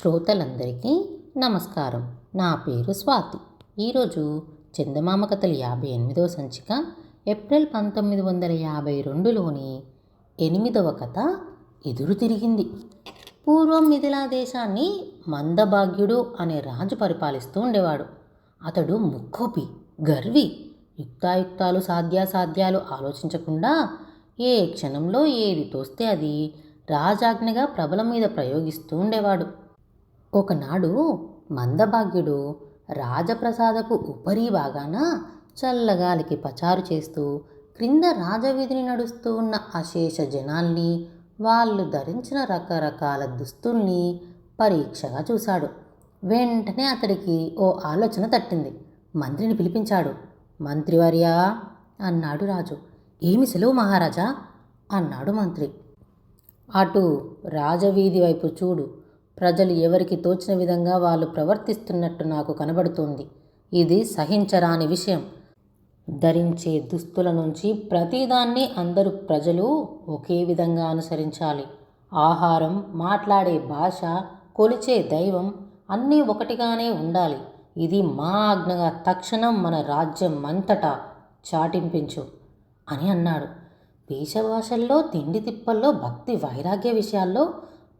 శ్రోతలందరికీ నమస్కారం. నా పేరు స్వాతి. ఈరోజు చందమామ కథలు యాభై ఎనిమిదవ సంచిక ఏప్రిల్ పంతొమ్మిది వందల యాభై రెండులోని ఎనిమిదవ కథ ఎదురు తిరిగింది. పూర్వం మిథిలా దేశాన్ని మందభాగ్యుడు అనే రాజు పరిపాలిస్తూ ఉండేవాడు. అతడు ముక్కోపి గర్వి యుక్తాయుక్తాలు సాధ్యాసాధ్యాలు ఆలోచించకుండా ఏ క్షణంలో ఏది తోస్తే అది రాజాజ్ఞగా ప్రబల మీద ప్రయోగిస్తూ ఉండేవాడు. ఒకనాడు మందభాగ్యుడు రాజప్రసాదపు ఉపరీ భాగాన చల్లగాలికి పచారు చేస్తూ క్రింద రాజవీధిని నడుస్తూ ఉన్న అశేష జనాల్ని వాళ్ళు ధరించిన రకరకాల దుస్తుల్ని పరీక్షగా చూశాడు. వెంటనే అతడికి ఓ ఆలోచన తట్టింది. మంత్రిని పిలిపించాడు. మంత్రివర్యా అన్నాడు రాజు. ఏమి సెలవు మహారాజా? అన్నాడు మంత్రి. అటు రాజవీధి వైపు చూడు. ప్రజలు ఎవరికి తోచిన విధంగా వాళ్ళు ప్రవర్తిస్తున్నట్టు నాకు కనబడుతోంది. ఇది సహించరాని విషయం. ధరించే దుస్తుల నుంచి ప్రతిదాన్ని అందరూ ప్రజలు ఒకే విధంగా అనుసరించాలి. ఆహారం మాట్లాడే భాష కొలిచే దైవం అన్నీ ఒకటిగానే ఉండాలి. ఇది మా ఆజ్ఞగా తక్షణం మన రాజ్యం అంతటా చాటింపించు అని అన్నాడు. దేశభాషల్లో తిండి తిప్పల్లో భక్తి వైరాగ్య విషయాల్లో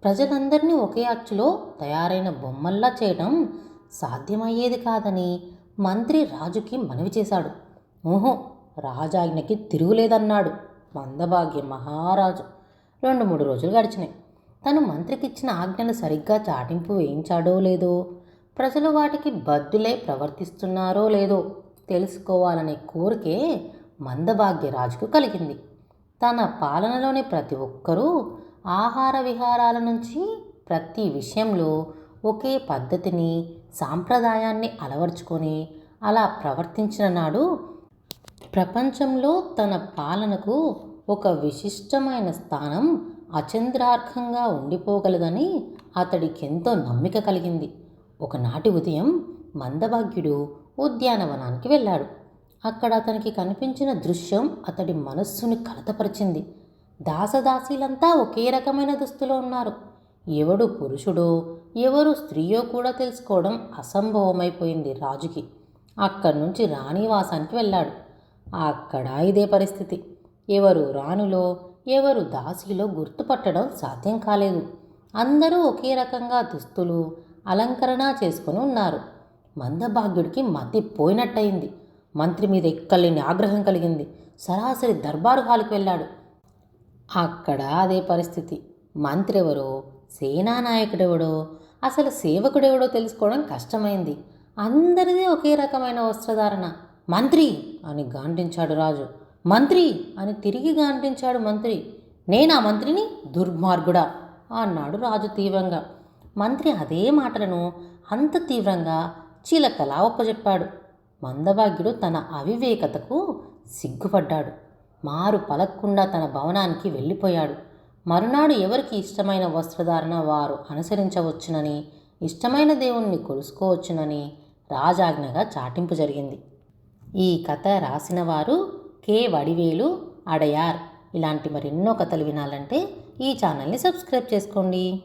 ప్రజలందరినీ ఒకే అచ్చులో తయారైన బొమ్మల్లా చేయడం సాధ్యమయ్యేది కాదని మంత్రి రాజుకి మనవి చేశాడు. ఓహో రాజాజ్ఞకి తిరుగులేదన్నాడు మందభాగ్య మహారాజు. రెండు మూడు రోజులు గడిచినాయి. తను మంత్రికిచ్చిన ఆజ్ఞను సరిగ్గా చాటింపు వేయించాడో లేదో ప్రజలు వాటికి బద్దులై ప్రవర్తిస్తున్నారో లేదో తెలుసుకోవాలనే కోరికే మందభాగ్య రాజుకు కలిగింది. తన పాలనలోని ప్రతి ఒక్కరూ ఆహార విహారాల నుంచి ప్రతి విషయంలో ఒకే పద్ధతిని సాంప్రదాయాన్ని అలవర్చుకొని అలా ప్రవర్తించిన నాడు ప్రపంచంలో తన పాలనకు ఒక విశిష్టమైన స్థానం అచంద్రార్హంగా ఉండిపోగలదని అతడికెంతో నమ్మిక కలిగింది. ఒకనాటి ఉదయం మందభాగ్యుడు ఉద్యానవనానికి వెళ్ళాడు. అక్కడ అతనికి కనిపించిన దృశ్యం అతడి మనస్సుని కలతపరిచింది. దాసదాసీలంతా ఒకే రకమైన దుస్తులో ఉన్నారు. ఎవడు పురుషుడో ఎవరు స్త్రీయో కూడా తెలుసుకోవడం అసంభవమైపోయింది రాజుకి. అక్కడి నుంచి రాణివాసానికి వెళ్ళాడు. అక్కడ ఇదే పరిస్థితి. ఎవరు రాణులో ఎవరు దాసిలో గుర్తుపట్టడం సాధ్యం కాలేదు. అందరూ ఒకే రకంగా దుస్తులు అలంకరణ చేసుకుని ఉన్నారు. మందభాగ్యుడికి మతి పోయినట్టయింది. మంత్రి మీద ఎక్కలేని ఆగ్రహం కలిగింది. సరాసరి దర్బారు హాల్కి వెళ్ళాడు. అక్కడ అదే పరిస్థితి. మంత్రి ఎవరో సేనానాయకుడెవడో? అసలు సేవకుడెవడో తెలుసుకోవడం కష్టమైంది. అందరిది ఒకే రకమైన వస్త్రధారణ. మంత్రి! అని గాంటించాడు రాజు. మంత్రి! అని తిరిగి గాంటించాడు మంత్రి. నేనా మంత్రిని? దుర్మార్గుడా! అన్నాడు రాజు తీవ్రంగా. మంత్రి అదే మాటలను అంత తీవ్రంగా చిలకలా ఒప్పజెప్పాడు. మందభాగ్యుడు తన అవివేకతకు సిగ్గుపడ్డాడు. మారు పలక్కుండా తన భవనానికి వెళ్ళిపోయాడు. మరునాడు ఎవరికి ఇష్టమైన వస్త్రధారణ వారు అనుసరించవచ్చునని ఇష్టమైన దేవుణ్ణి కొలుసుకోవచ్చునని రాజాజ్ఞగా చాటింపు జరిగింది. ఈ కథ రాసిన వారు కె. వడివేలు అడయార్. ఇలాంటి మరెన్నో కథలు వినాలంటే ఈ ఛానల్ని సబ్స్క్రైబ్ చేసుకోండి.